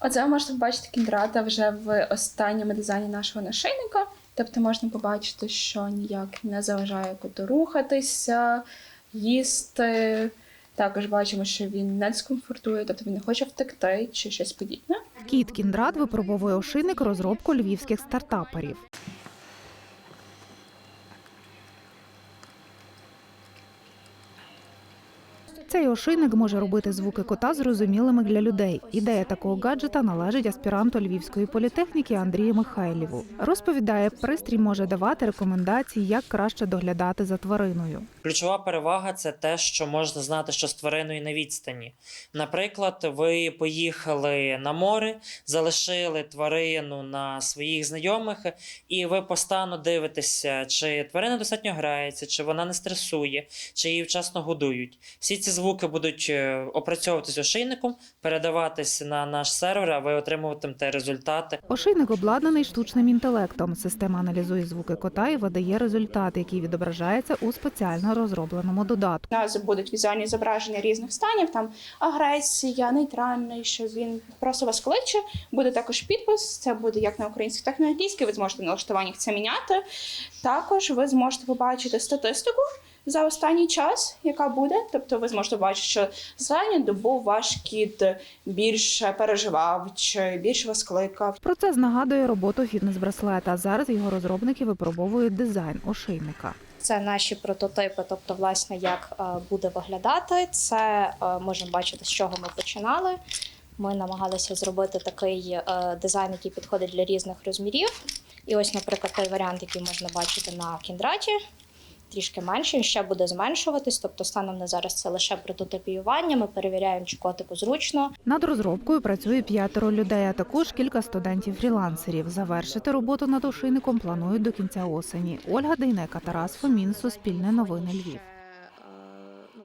Оце ви можете побачити кіндрата вже в останньому дизайні нашого нашийника. Тобто можна побачити, що ніяк не заважає коту рухатися, їсти. Також бачимо, що він не дискомфортує, тобто він не хоче втекти чи щось подібне. Кіт Кіндрат випробовує ошийник розробку львівських стартаперів. Цей ошийник може робити звуки кота зрозумілими для людей. Ідея такого гаджета належить аспіранту Львівської політехніки Андрію Михайліву. Розповідає, пристрій може давати рекомендації, як краще доглядати за твариною. Ключова перевага це те, що можна знати, що з твариною на відстані. Наприклад, ви поїхали на море, залишили тварину на своїх знайомих, і ви постійно дивитеся, чи тварина достатньо грається, чи вона не стресує, чи її вчасно годують. Всі ці звуки будуть е, опрацьовуватися ошейником, передаватися на наш сервер, а ви отримуватимете результати. Ошийник обладнаний штучним інтелектом. Система аналізує звуки кота і видає результат, який відображається у спеціально розробленому додатку. У нас будуть візуальні зображення різних станів, там агресія, нейтральний, що він просто вас кличе. Буде також підпис. Це буде як на українській, так і на англійській. Ви зможете налаштуваннях це міняти. Також ви зможете побачити статистику. За останній час, яка буде, тобто ви зможете бачити, що останню добу ваш кіт більше переживав чи більше вас кликав. Процес нагадує роботу фітнес-браслета. Зараз його розробники випробовують дизайн ошийника. Це наші прототипи, тобто, власне, як е, буде виглядати. Це е, можемо бачити, з чого ми починали. Ми намагалися зробити такий е, дизайн, який підходить для різних розмірів. І ось, наприклад, той варіант, який можна бачити на кіндраті, трішки менше, ще буде зменшуватись. Тобто, станом на зараз це лише прототипіювання. Ми перевіряємо, чи котику зручно. Над розробкою працює п'ятеро людей, а також кілька студентів-фрілансерів. Завершити роботу над ошийником планують до кінця осені. Ольга Дейнека, Тарас Фомін, Суспільне новини Львів.